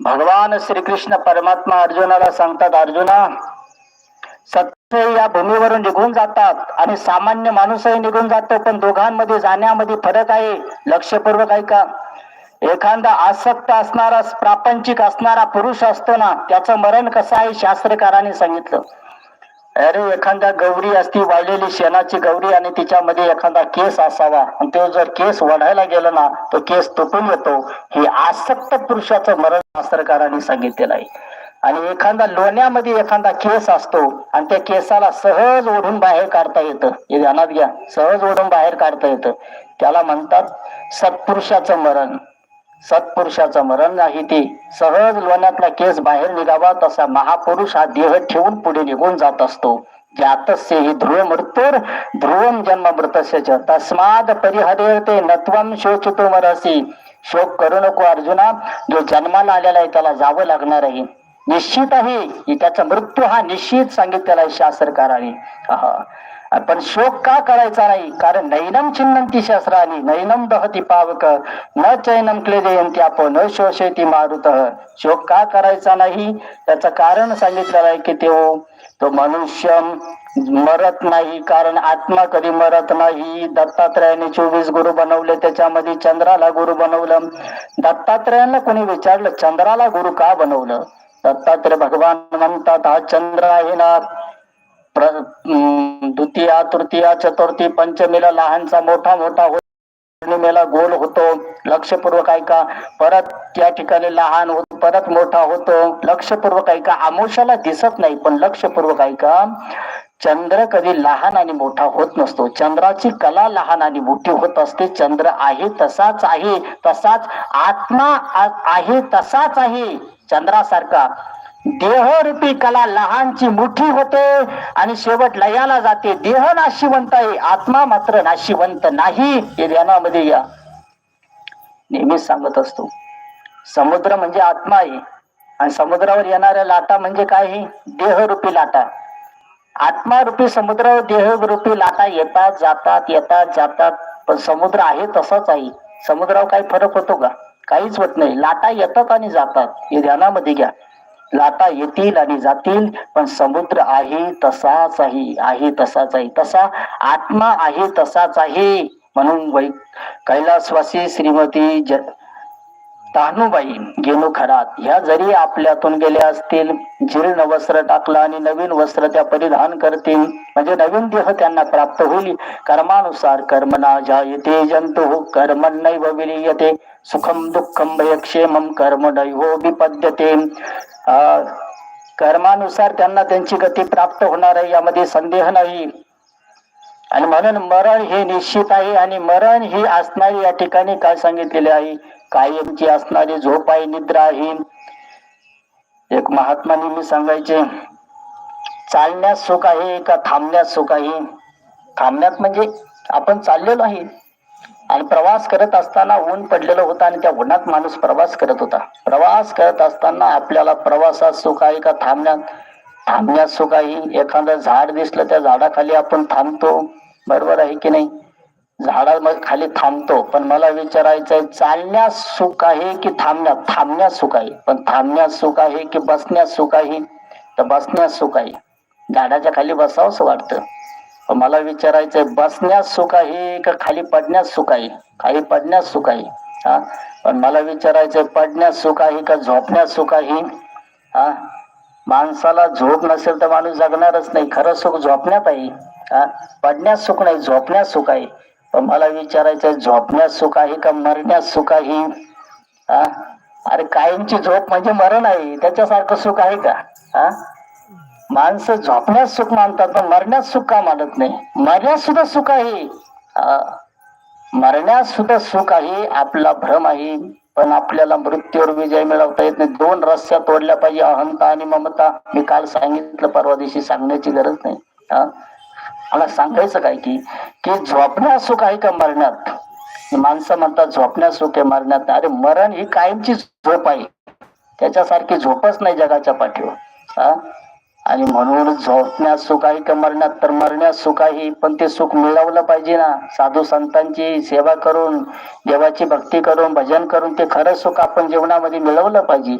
भगवान श्रीकृष्ण परमात्मा अर्जुनाला सांगतात अर्जुना सत्य या भूमीवरून निघून जातात आणि सामान्य माणूसही निघून जातो पण दोघांमध्ये जाण्यामध्ये फरक आहे लक्षपूर्वक ऐका. एखादा आसक्त असणारा प्रापंचिक असणारा पुरुष असतो ना त्याचं मरण कसं आहे? शास्त्रकाराने सांगितलं. अरे एखाद्या गौरी असती वाढलेली शेणाची गौरी आणि तिच्यामध्ये एखादा केस असावा. आणि तो जर केस वढायला गेला ना तो केस तुटून येतो हे आसक्त पुरुषाचं मरण शास्त्रकारांनी सांगितलेलं आहे. आणि एखादा लोण्यामध्ये एखादा केस असतो आणि त्या केसाला सहज ओढून बाहेर काढता येतं. हे ध्यानात घ्या. सहज ओढून बाहेर काढता येतं. त्याला म्हणतात सत्पुरुषाचं मरण. सत्पुरुषाचं मरण नाही. ते सहज लोण्यातला केस बाहेर निघावा तसा महापुरुष हा देह ठेवून पुढे निघून जात असतो. जातस्य ही ध्रुव मृत्यूर ध्रुवम जन्म मृतस्य तस्माद परिहरे ते नत्वम शोचितो मरसी. शोक करू नको अर्जुना जो जन्माला आलेला आहे त्याला जावं लागणार आहे. निश्चित आहे की त्याचा मृत्यू हा निश्चित सांगितलेला आहे शास्त्रकाराने. पण शोक का करायचा नाही? कारण नैनम चिन्नंती शस्त्रानी नैनम दहती पावक न चैनम क्लेदयंती आप न शोषयती मारुत। शोक का करायचा नाही? त्याचं कारण सांगितलेलं आहे की तो तो मनुष्य मरत नाही. कारण आत्मा कधी मरत नाही? दत्तात्रयाने चोवीस गुरु बनवले त्याच्यामध्ये चंद्राला गुरु बनवलं. दत्तात्रयांना कोणी विचारलं चंद्राला गुरु का बनवलं? दत्तात्रय भगवान म्हणतात हा चंद्र आहे ना द्वितीया तृतीया चतुर्थी पंचमीला लहानचा मोठा मोठा होत पौर्णिमेला गोल होतो. लक्षपूर्वक ऐका. परत त्या ठिकाणी लहान होतो परत मोठा होतो. लक्षपूर्वक ऐका. आमोशाला दिसत नाही पण लक्षपूर्वक ऐका. चंद्र कधी लहान आणि मोठा होत नसतो. चंद्राची कला लहान आणि मोठी होत असते. चंद्र आहे तसाच आहे तसाच आत्मा आहे तसाच आहे. चंद्रासारखा. देहरूपी कला लहानची मोठी होते आणि शेवट लयाला जाते. देह नाशिवंत आहे आत्मा मात्र नाशिवंत नाही. हे ध्यानामध्ये या. नेहमीच सांगत असतो. समुद्र म्हणजे आत्मा आहे. आणि समुद्रावर येणाऱ्या लाटा म्हणजे काय? आहे देहरूपी लाटा. आत्मारूपी समुद्रावर देहरूपी लाटा येतात जातात येतात जातात. पण समुद्र आहे तसाच आहे. समुद्रावर काही फरक होतो का? काहीच होत नाही. लाटा येतात आणि जातात. हे ध्यानामध्ये घ्या. लाटा येतील आणि जातील पण समुद्र आहे तसाच आहे आहे तसाच आहे तसा आत्मा आहे तसाच आहे म्हणून वै कैलासवासी श्रीमती ज तानुबाई गेलो खरात ह्या जरी आपल्यातून गेल्या असतील जीर्ण वस्त्र टाकलं आणि नवीन वस्त्र त्या परिधान करतील म्हणजे नवीन देह त्यांना प्राप्त होईल. कर्मानुसार कर्मना जायते जंतु कर्म नैव विलीयते. सुखम दुःखम भयक्षेमम कर्म दैवो विपद्यते. अं, कर्मानुसार त्यांना त्यांची गती प्राप्त होणार आहे यामध्ये संदेह नाही. आणि म्हणून मरण हे निश्चित आहे आणि मरण ही असणारी या ठिकाणी काय सांगितलेले आहे? कायमची असणारी झोप आहे निद्रा आहे. एक महात्मा नेहमी सांगायचे चालण्यात सुख आहे का थांबण्यात सुख आहे? थांबण्यात म्हणजे आपण चाललेलो आहे. आणि प्रवास करत असताना ऊन पडलेलं होतं आणि त्या उन्हात माणूस प्रवास करत होता. प्रवास करत असताना आपल्याला प्रवासात सुख आहे का थांबण्यात? थांबण्यास सुख आहे एखादं झाड दिसलं त्या झाडाखाली आपण थांबतो. बरोबर आहे की नाही? झाडा खाली थांबतो. पण मला विचारायचंय चालण्यास सुख आहे की थांबण्यात थांबण्यास सुख आहे? पण थांबण्यास सुख आहे की बसण्यास सुख आहे? तर बसण्यास सुख आहे. झाडाच्या खाली बसावंच वाटतं. पण मला विचारायचंय बसण्यास सुख आहे का खाली पडण्यास सुख आहे? खाली पडण्यास सुख आहे. हा? पण मला विचारायचंय पडण्यास सुख आहे का झोपण्यास सुख आहे? हा? माणसाला झोप नसेल तर माणूस जगणारच नाही. खरं सुख झोपण्यात आहे. हा? पडण्यात सुख नाही झोपण्यात सुख आहे. पण मला विचारायचं झोपण्यात सुख आहे का मरण्यात सुख आहे? हा? अरे कायमची झोप म्हणजे मरण आहे. त्याच्यासारखं सुख आहे का? हा? माणसं झोपण्यात सुख मानतात पण मरण्यात सुख का मानत नाही? मरण्यात सुद्धा सुख आहे. मरण्यास मरण्यात सुद्धा सुख आहे. आपला भ्रम आहे. पण आपल्याला मृत्यूवर विजय मिळवता येत नाही. दोन रस्त्या तोडल्या पाहिजे अहंता आणि ममता. मी काल सांगितलं परवा दिवशी सांगण्याची गरज नाही. हा? मला सांगायचं काय की की झोपण्यात सुख आहे का मरण्यात? माणसं म्हणतात झोपण्या सुख आहे मरण्यात अरे मरण ही कायमची झोप आहे. त्याच्यासारखी झोपच नाही जगाच्या पाठीवर. हा? आणि म्हणून झोपण्यात सुख आहे का मरण्यात तर मरण्यात सुख आहे पण ते सुख मिळवलं पाहिजे ना. साधू संतांची सेवा करून देवाची भक्ती करून भजन करून ते खरं सुख आपण जीवनामध्ये मिळवलं पाहिजे.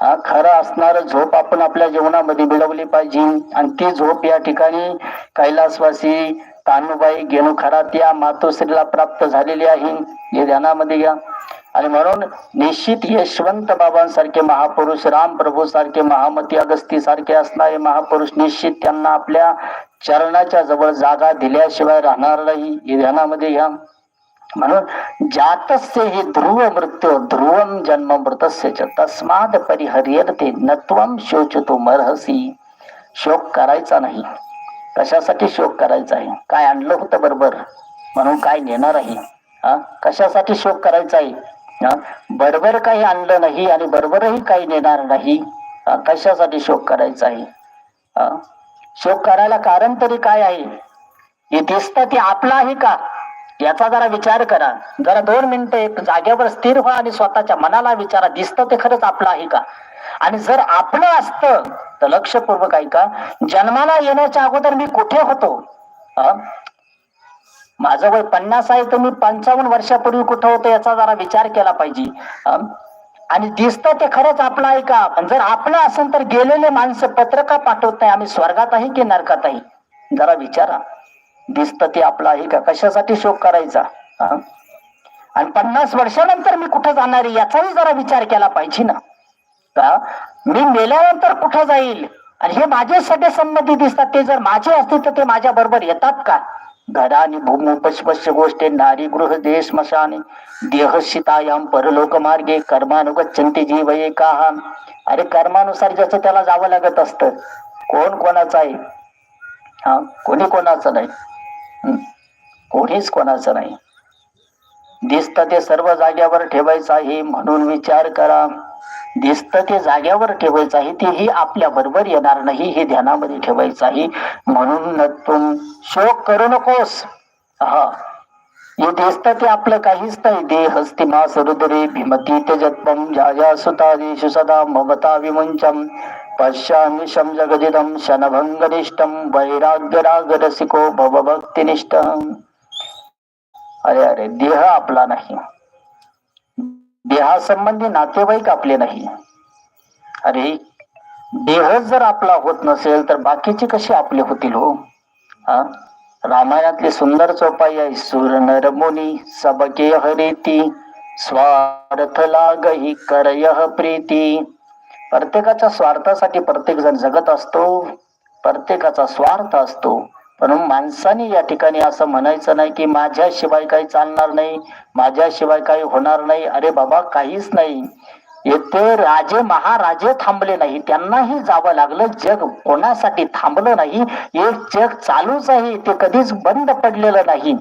हा खरं असणार झोप आपण आपल्या जीवनामध्ये मिळवली पाहिजे. आणि ती झोप या ठिकाणी कैलासवासी तानुबाई गेणू खरात या मातोश्रीला प्राप्त झालेली आहे. हे ध्यानामध्ये घ्या. आणि म्हणून निश्चित यशवंत बाबांसारखे महापुरुष रामप्रभू सारखे महामती अगस्ती सारखे असणारे महापुरुष निश्चित त्यांना आपल्या चरणाच्या जवळ जागा दिल्याशिवाय राहणार नाही. ध्यानामध्ये घ्या. म्हणून जातस्य हे ध्रुव मृत्यू ध्रुवम जन्म मृतस्य च तस्माद परिहर्यते नत्वम शोचतो मरहसी. शोक करायचा नाही. कशासाठी शोक करायचा आहे? काय आणलं होतं बरोबर? म्हणून काय नेणार आहे? हा? कशासाठी शोक करायचा आहे? बरोबर काही आणलं नाही आणि बरोबरही काही नेणार नाही. कशासाठी शोक करायचा आहे? शोक करायला कारण तरी काय आहे? हे दिसतं ते आपलं आहे का? याचा जरा विचार करा. जरा दोन मिनिटं एक जागेवर स्थिर व्हा आणि स्वतःच्या मनाला विचारा दिसतं ते खरंच आपलं आहे का? आणि जर आपलं असतं तर लक्षपूर्वक ऐका जन्माला येण्याच्या अगोदर मी कुठे होतो? माझं वय पन्नास आहे तर मी पंचावन्न वर्षापूर्वी कुठं होतो याचा जरा विचार केला पाहिजे. आणि दिसतं ते खरंच आपलं आहे का? पण जर आपलं असेल तर गेलेले माणसं पत्र का पाठवत नाही. आम्ही स्वर्गात आहे की नरकात आहे जरा विचारा. दिसतं ते आपलं आहे का? कशासाठी शोक करायचा? आणि पन्नास वर्षानंतर मी कुठं जाणार आहे? याचाही जरा विचार केला पाहिजे ना. का? मी मेल्यानंतर कुठं जाईल? आणि हे माझे सगळे संमती दिसतात. ते जर माझे असतील तर ते माझ्या बरोबर येतात का? घरा आणि गोष्टे गोष्टी नारी गृह देश स्मशाने देहशितायाम परलोक मार्गे कर्मानुगच्छन्ति जीव एका अरे कर्मानुसार ज्याचं त्याला जावं लागत असतं कोण कोणाचं आहे? हा कोणी कोणाचं नाही. कोणीच कोणाचं नाही. दिसतं ते सर्व जाग्यावर ठेवायचं आहे म्हणून विचार करा. दिसतं ते जाग्यावर ठेवायचं आहे तेही आपल्या बरोबर येणार नाही हे ध्यानामध्ये ठेवायचं आहे. म्हणून न तुम शोक करू नकोस. हा. हे दिसतं ते आपलं काहीच नाही. देह हस्तिमा सरुदरे भीमती तेजत्वम जाया सुतादिषु सदा ममता विमुंचम पश्यामिषम जगदिदम शनभंगनिष्ठम वैराग्यरागरसिको भवभक्तिनिष्ठ अरे अरे देह आपला नाही. देहासंबंधी नातेवाईक आपले नाही. अरे देह जर आपला होत नसेल तर बाकीचे कसे आपले होतील हो? हा? रामायणातली सुंदर चौपाई आहे सूर नरमुनी सबके हरेती स्वार्थ लागही करय प्रीती. प्रत्येकाच्या स्वार्थासाठी प्रत्येक जण जगत असतो प्रत्येकाचा स्वार्थ असतो. म्हणून माणसाने या ठिकाणी असं म्हणायचं नाही की माझ्याशिवाय काही चालणार नाही माझ्याशिवाय काही होणार नाही. अरे बाबा काहीच नाही. येथे राजे महाराजे थांबले नाही. त्यांनाही जावं लागलं. जग कोणासाठी थांबलं नाही? एक जग चालूच आहे. ते कधीच बंद पडलेलं नाही.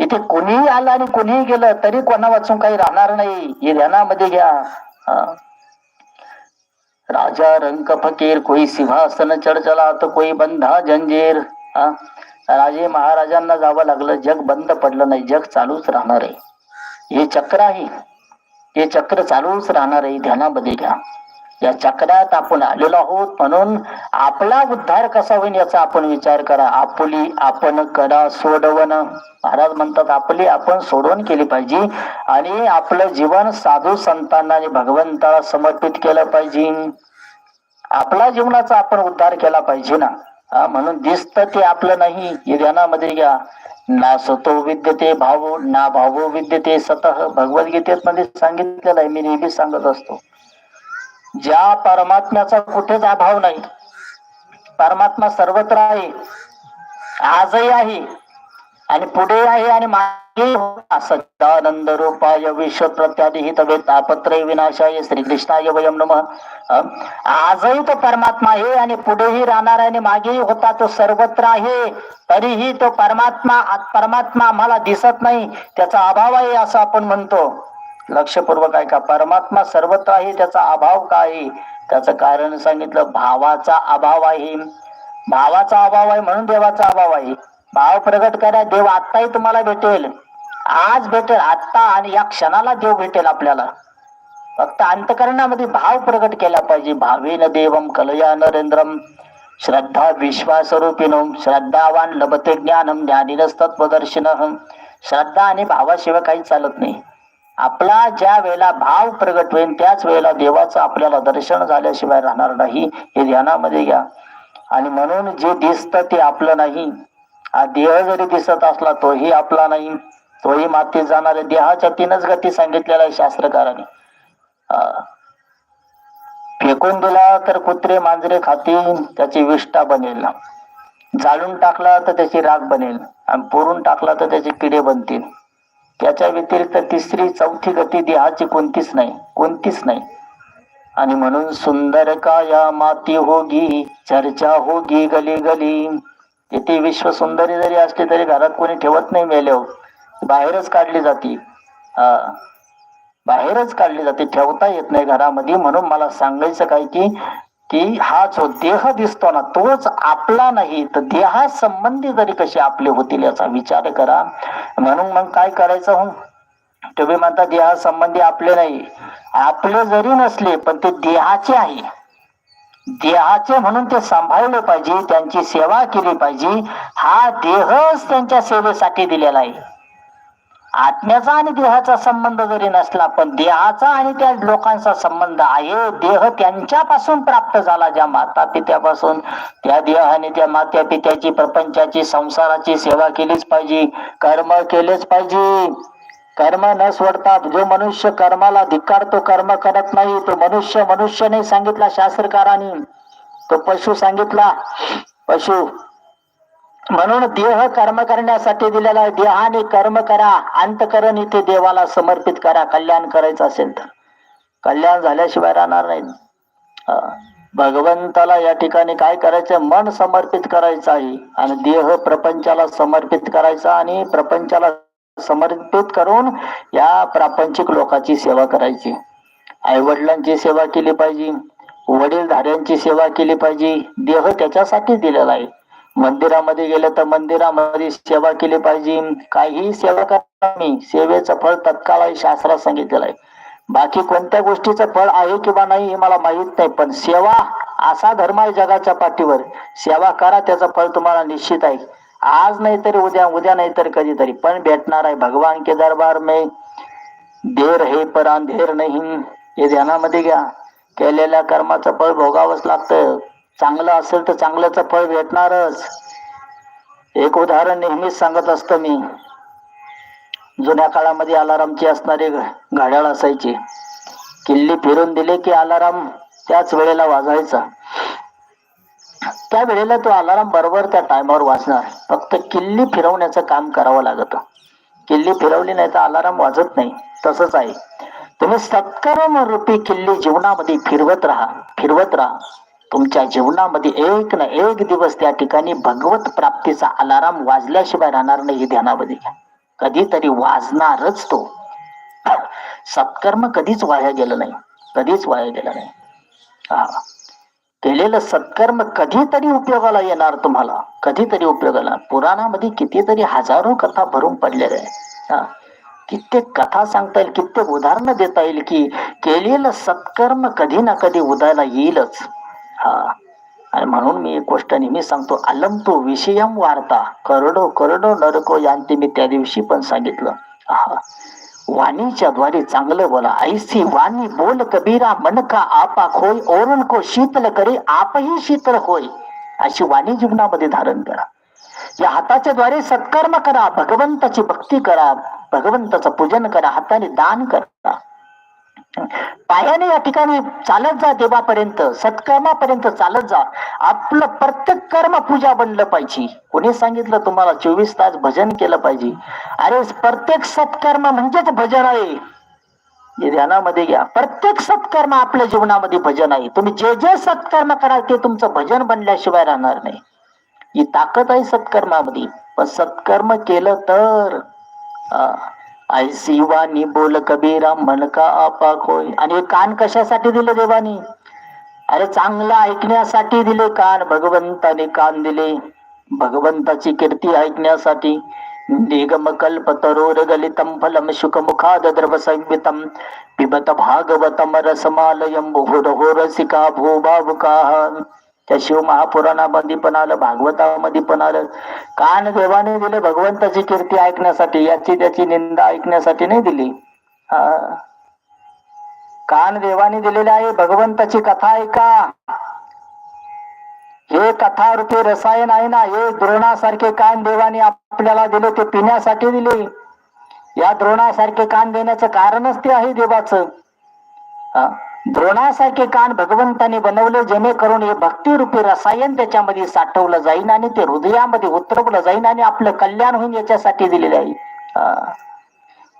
इथे कोणीही आलं आणि कोणीही गेलं तरी कोणा वाचून काही राहणार नाही. हे ध्यानामध्ये घ्या. राजा रंक फकीर कोई सिंहासन चढ चला तर कोई बंधा जंजीर हा? राजे महाराजांना जावं लागलं. जग बंद पडलं नाही. जग चालूच राहणार आहे. हे चक्र आहे. हे चक्र चालूच राहणार आहे. ध्यानामध्ये घ्या. या चक्रात आपण आलेलो आहोत म्हणून आपला उद्धार कसा होईल याचा आपण विचार करा. आपली आपण करा सोडवण. महाराज म्हणतात आपली आपण सोडवण केली पाहिजे आणि आपलं जीवन साधू संतांना आणि भगवंताला समर्पित केलं पाहिजे. आपला जीवनाचा आपण उद्धार केला पाहिजे ना. हा म्हणून दिसतं ते आपलं नाही. हे ध्यानामध्ये घ्या ना सतो विद्यते भावो ना भावो विद्यते स्वतः भगवद्गीतेत मध्ये सांगितलेलं आहे. मी नेहमी सांगत असतो. ज्या परमात्म्याचा कुठेच अभाव नाही परमात्मा सर्वत्र आहे आजही आहे आणि पुढे आहे आणि सच्चानंद रूपाय विश्व प्रत्यादिहित तापत्रय विनाशाय श्रीकृष्णाय वयम नम. आजही तो परमात्मा आहे आणि पुढेही राहणार आणि मागेही होता तो सर्वत्र आहे. तरीही तो परमात्मा परमात्मा आम्हाला दिसत नाही. त्याचा अभाव आहे असं आपण म्हणतो. लक्षपूर्वक आहे का परमात्मा सर्वत्र आहे त्याचा अभाव काय त्याचं कारण सांगितलं भावाचा अभाव आहे. भावाचा अभाव आहे म्हणून देवाचा अभाव आहे. भाव प्रगट करा देव आत्ताही तुम्हाला भेटेल. आज भेटेल आत्ता आणि या क्षणाला देव भेटेल आपल्याला. फक्त अंतकरणामध्ये भाव प्रकट केला पाहिजे. भावेन देवम कलया नरेंद्रम. श्रद्धा विश्वासरूपीन श्रद्धावान लभते ज्ञानम ज्ञानीनस्तत्वदर्शिन श्रद्धा आणि भावाशिवाय काही चालत नाही. आपला ज्या वेळेला भाव प्रगट होईल त्याच वेळेला देवाचं आपल्याला दर्शन झाल्याशिवाय राहणार नाही. हे ध्यानामध्ये घ्या. आणि म्हणून जे दिसतं ते आपलं नाही. हा देह जरी दिसत असला तोही आपला नाही. तोही माती जाणार देहाच्या तीनच गती सांगितलेल्या आहे शास्त्रकाराने. फेकून दिला तर कुत्रे मांजरे खातील त्याची विष्ठा बनेल जाळून टाकला तर त्याची राग बनेल आणि पुरून टाकला तर त्याचे किडे बनतील. त्याच्या व्यतिरिक्त तिसरी चौथी गती देहाची कोणतीच नाही कोणतीच नाही. आणि म्हणून सुंदर काया माती होगी चर्चा होगी गली गली. इथे विश्व सुंदरी जरी असली तरी घरात कोणी ठेवत नाही मेले बाहेरच काढली जाते. हा. बाहेरच काढली जाते. ठेवता येत नाही घरामध्ये. म्हणून मला सांगायचं काय की की हा जो देह दिसतो ना तोच आपला नाही. तर देहा संबंधी जरी कसे आपले होतील याचा विचार करा. म्हणून मग काय करायचं हो? तुम्ही म्हणता देहा संबंधी आपले नाही. आपले जरी नसले पण ते देहाचे आहे. देहाचे म्हणून ते सांभाळले पाहिजे. त्यांची सेवा केली पाहिजे. हा देहच त्यांच्या सेवेसाठी दिलेला आहे. आत्म्याचा आणि देहाचा संबंध जरी नसला पण देहाचा आणि त्या लोकांचा संबंध आहे. देह त्यांच्यापासून प्राप्त झाला ज्या माता पित्यापासून त्या देहाने त्या मात्या पित्याची प्रपंचाची संसाराची सेवा केलीच पाहिजे. कर्म केलेच पाहिजे. कर्म न सोडता जो मनुष्य कर्माला धिक्कारतो कर्म करत नाही. तो मनुष्य मनुष्य नाही सांगितला शास्त्रकारांनी. तो पशु सांगितला. पशु म्हणून देह कर्म करण्यासाठी दिलेला आहे. देहाने कर्म करा अंतकरण इथे देवाला समर्पित करा. कल्याण करायचं असेल तर. कल्याण झाल्याशिवाय राहणार नाही. भगवंताला या ठिकाणी काय करायचं मन समर्पित करायचं आहे. आणि देह प्रपंचाला समर्पित करायचा आणि प्रपंचाला समर्पित करून या प्रापंचिक लोकांची सेवा करायची. आई वडिलांची सेवा केली पाहिजे. वडीलधाऱ्यांची सेवा केली पाहिजे. देह त्याच्यासाठी दिलेला आहे. मंदिरामध्ये गेलं तर मंदिरामध्ये सेवा केली पाहिजे. काही सेवा करा मी सेवेचं फळ तत्काळ आहे शास्त्रात सांगितलेलं आहे. बाकी कोणत्या गोष्टीचं फळ आहे किंवा नाही हे मला माहीत नाही पण सेवा असा धर्म आहे जगाच्या पाठीवर. सेवा करा त्याचं फळ तुम्हाला निश्चित आहे. आज नाही तरी उद्या उद्या नाही तर कधीतरी. पण भेटणार आहे भगवान के दरबार में. देर हे पर अंधेर नाही. हे ध्यानामध्ये घ्या. केलेल्या कर्माचं फळ भोगावंच लागतं. चांगलं असेल तर चांगल्याचं फळ भेटणारच. एक उदाहरण नेहमीच सांगत असतो मी. जुन्या काळामध्ये अलारामची असणारी घड्याळ असायची. किल्ली फिरून दिली की अलाराम त्याच वेळेला वाजायचा. त्या वेळेला तो अलाराम बरोबर त्या टायमावर वाजणार. फक्त किल्ली फिरवण्याचं काम करावं लागत. किल्ली फिरवली नाही तर अलाराम वाजत नाही. तसंच आहे. तुम्ही सत्कर्म रूपी किल्ली जीवनामध्ये फिरवत राहा फिरवत राहा. तुमच्या जीवनामध्ये एक ना एक दिवस त्या ठिकाणी भगवत प्राप्तीचा अलाराम वाजल्याशिवाय राहणार नाही ध्यानामध्ये घ्या. कधीतरी वाजणारच तो. सत्कर्म कधीच वाया गेलं नाही. कधीच वाया गेलं नाही. हा. केलेलं सत्कर्म कधीतरी उपयोगाला येणार तुम्हाला. कधीतरी उपयोगाला. पुराणामध्ये कितीतरी हजारो कथा भरून पडलेल्या आहेत. हा. कित्येक कथा सांगता येईल कित्येक उदाहरणं देता येईल की केलेलं सत्कर्म कधी ना कधी उदायला येईलच. आणि म्हणून मी एक गोष्ट नेहमी सांगतो अलम तो विषयम वार्ता करडो करडो नरको यांती मी त्या दिवशी पण सांगितलं. वाणीच्या द्वारे चांगलं बोला. ऐसी वाणी बोल कबीरा मन का आपा खोय ओरण को शीतल करे आपही शीतल होय अशी वाणी जीवनामध्ये धारण करा. या हाताच्या द्वारे सत्कर्म करा भगवंताची भक्ती करा भगवंताचं पूजन करा हाताने दान करा. पायाने या ठिकाणी चालत जा देवापर्यंत सत्कर्मापर्यंत चालत जा. आपलं प्रत्येक कर्म पूजा बनलं पाहिजे. कोणी सांगितलं तुम्हाला चोवीस तास भजन केलं पाहिजे. अरे प्रत्येक सत्कर्म म्हणजेच भजन आहे. हे ध्यानामध्ये घ्या. प्रत्येक सत्कर्म आपल्या जीवनामध्ये भजन आहे. तुम्ही जे जे सत्कर्म कराल ते तुमचं भजन बनल्याशिवाय राहणार नाही. ही ताकद आहे सत्कर्मामध्ये. पण सत्कर्म केलं तर हा. ऐसी वाणी बोल कबीरा मन का आपा खोय आणि कान कशासाठी दिले देवानी? अरे चांगलं ऐकण्यासाठी दिले कान भगवंताने कान दिले. भगवंताची कीर्ती ऐकण्यासाठी. निगम कल्प तरोर गलितम फलम शुक मुखाद द्रव संवितम. पिबत भागवतम रसमालयम हो रसिका भूभावुका. त्या शिव महापुराणामध्ये पण आलं भागवतामध्ये पण आलं. कान देवाने दिले भगवंताची कीर्ती ऐकण्यासाठी याची त्याची निंदा ऐकण्यासाठी नाही दिली. कान देवाने दिलेले आहे भगवंताची कथा ऐका. हे कथा रूपे रसायन आहे ना हे द्रोणासारखे कान देवाने आपल्याला दिले ते पिण्यासाठी दिले. या द्रोणासारखे कान देण्याचं कारणच ते आहे देवाचं. द्रोणासारखे कान भगवंताने बनवले जेणेकरून हे भक्तिरूपी रसायन त्याच्यामध्ये साठवलं जाईल आणि ते हृदयामध्ये उतरवलं जाईल आणि आपलं कल्याण होईल याच्यासाठी दिलेलं आहे.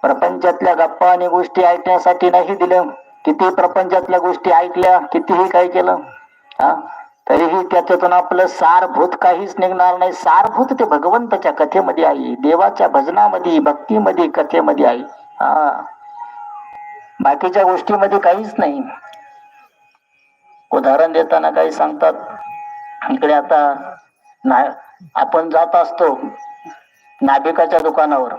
प्रपंचातल्या गप्पा आणि गोष्टी ऐकण्यासाठी नाही दिलं. किती प्रपंचातल्या गोष्टी ऐकल्या कितीही काय केलं. हा. तरीही त्याच्यातून आपलं सारभूत काहीच निघणार नाही. सारभूत ते भगवंताच्या कथेमध्ये आहे. देवाच्या भजनामध्ये भक्तीमध्ये कथेमध्ये आहे. हा. बाकीच्या गोष्टीमध्ये काहीच नाही. उदाहरण देताना काही सांगतात. इकडे आता ना आपण जात असतो नाभिकाच्या दुकानावर.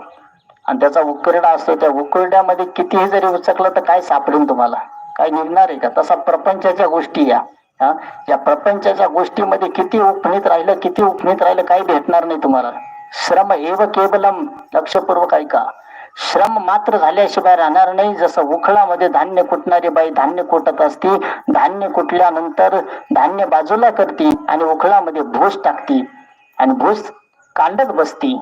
आणि त्याचा उकरडा असतो. त्या उकरड्यामध्ये कितीही जरी उचकलं तर काय सापडेल तुम्हाला? काय निघणार आहे का? तसा प्रपंचाच्या गोष्टी या. हा? या प्रपंचाच्या गोष्टीमध्ये किती उपनीत राहिलं किती उपनीत राहिलं काही भेटणार नाही तुम्हाला. श्रम एव केवलम. लक्षपूर्वक ऐका. श्रम मात्र झाल्याशिवाय राहणार नाही. जसं उखळामध्ये धान्य कुटणारी बाई धान्य कुटत असती धान्य कुटल्यानंतर धान्य बाजूला करती आणि उखळामध्ये भूस टाकती आणि भूस कांडत बसती.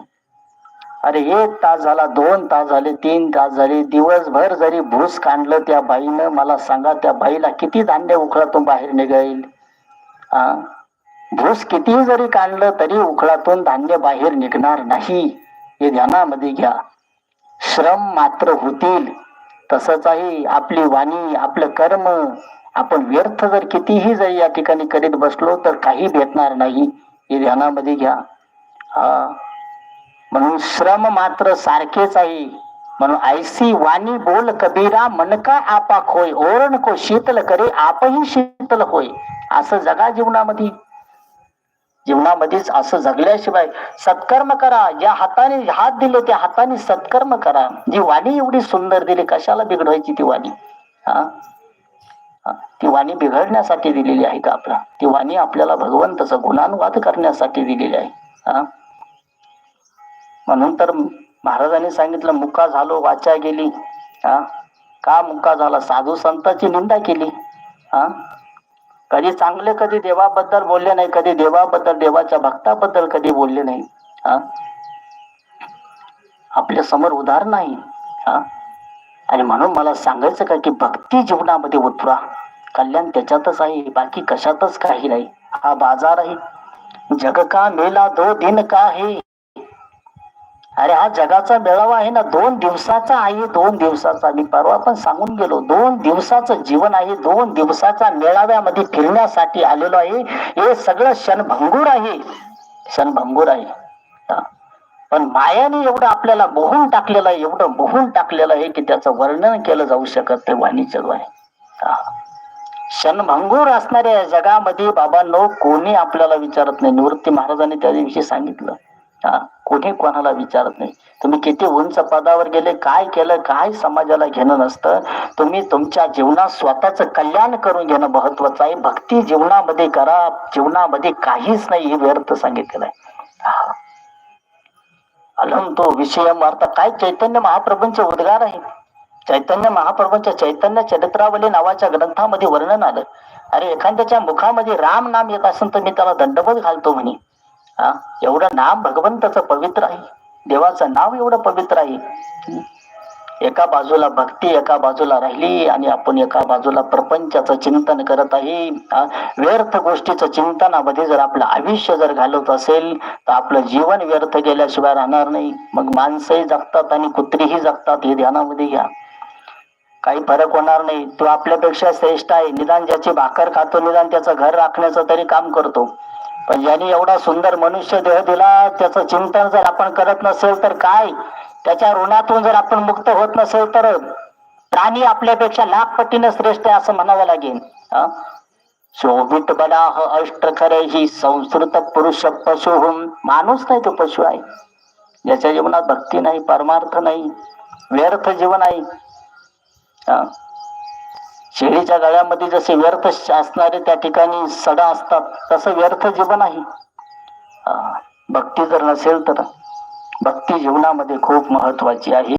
अरे एक तास झाला दोन तास झाले तीन तास झाले. दिवसभर जरी भूस काढलं त्या बाईनं मला सांगा त्या बाईला किती धान्य उखळातून बाहेर निघेल? भूस कितीही जरी काढलं तरी उखळातून धान्य बाहेर निघणार नाही. हे ध्यानामध्ये घ्या. श्रम मात्र होतील. तसंच आहे आपली वाणी आपलं कर्म आपण व्यर्थ जर कितीही जरी या ठिकाणी करीत बसलो तर काही भेटणार नाही. हे ध्यानामध्ये घ्या. म्हणून श्रम मात्र सारखेच आहे. म्हणून ऐसी वाणी बोल कबीरा मनका आपा खोय. ओरण को शीतल करे आपही शीतल होय. असं जगा जीवनामध्ये जीवनामध्येच असं जगल्याशिवाय सत्कर्म करा. ज्या हाताने हात दिले त्या हाताने सत्कर्म करा. जी वाणी एवढी सुंदर दिली कशाला बिघडवायची ती वाणी? हा? ती वाणी बिघडण्यासाठी दिलेली आहे का आपला? ती वाणी आपल्याला भगवंताचा गुणानुवाद करण्यासाठी दिलेली आहे. हा? म्हणून तर महाराजांनी सांगितलं मुका झालो वाचा गेली. हा? का मुका झाला? साधू संतांची निंदा केली. हा? कधी चांगले कधी देवाबद्दल बोलले नाही कधी देवाबद्दल देवाच्या भक्ताबद्दल कधी बोलले नाही हा? आपल्यासमोर उदार नाही हा? आणि म्हणून मला सांगायचं का की भक्ती जीवनामध्ये उतरा. कल्याण त्याच्यातच आहे बाकी कशातच काही नाही. हा बाजार आहे. जग का मेला दो दिन का आहे अरे हा जगाचा मेळावा आहे ना दोन दिवसाचा आहे दोन दिवसाचा. मी परवा पण सांगून गेलो दोन दिवसाचं जीवन आहे दोन दिवसाचा मेळाव्यामध्ये फिरण्यासाठी आलेलो आहे. हे सगळं क्षणभंगूर आहे. क्षणभंगूर आहे. हा. पण मायाने एवढं आपल्याला मोहून टाकलेलं आहे एवढं मोहून टाकलेलं आहे की त्याचं वर्णन केलं जाऊ शकत ते वाणीचं आहे हा. क्षणभंगूर असणाऱ्या जगामध्ये बाबांनो कोणी आपल्याला विचारत नाही. निवृत्ती महाराजांनी त्या दिवशी सांगितलं. हा कोणी कोणाला विचारत नाही. तुम्ही किती उंच पदावर गेले काय केलं काय समाजाला घेणं नसतं. तुम्ही तुमच्या जीवनात स्वतःच कल्याण करून घेणं महत्वाचं आहे. भक्ती जीवनामध्ये करा. जीवनामध्ये काहीच नाही हे व्यर्थ सांगितलेलं आहे. अलम तो विषयम अर्थ काय चैतन्य महाप्रभूंचे उद्गार आहे? चैतन्य महाप्रभूंच्या चैतन्य चरित्रावली नावाच्या ग्रंथामध्ये वर्णन आलं. अरे एखाद्याच्या मुखामध्ये राम नाम येत असेल तर मी त्याला दंडबोध घालतो म्हणे. हा? एवढं नाम भगवंताचं पवित्र आहे. देवाचं नाव एवढं पवित्र आहे. एका बाजूला भक्ती एका बाजूला राहिली आणि आपण एका बाजूला प्रपंचाचं चिंतन करत आहे. व्यर्थ गोष्टीचं चिंतनामध्ये जर आपलं आयुष्य जर घालवत असेल तर आपलं जीवन व्यर्थ गेल्याशिवाय राहणार नाही. मग माणसंही जगतात आणि कुत्रीही जगतात हे ध्यानामध्ये घ्या. काही फरक होणार नाही. तो आपल्यापेक्षा श्रेष्ठ आहे. निदान ज्याची भाकर खातो निदान त्याचं घर राखण्याचं तरी काम करतो. पण ज्याने एवढा सुंदर मनुष्य देह दिला त्याचं चिंतन जर आपण करत नसेल तर काय? त्याच्या ऋणातून जर आपण मुक्त होत नसेल तर प्राणी आपल्यापेक्षा लाख पटीनं श्रेष्ठ आहे असं म्हणावं लागेल. शोभित बलाह अष्ट खरे ही संस्कृत पुरुष पशु माणूस नाही तो पशु आहे. ज्याच्या जीवनात भक्ती नाही परमार्थ नाही व्यर्थ जीवन आहे. हा. शेळीच्या गळ्यामध्ये जसे व्यर्थ असणारे त्या ठिकाणी सडा असतात तसं व्यर्थ जीवन आहे. भक्ती जर नसेल तर भक्ती जीवनामध्ये खूप महत्वाची आहे.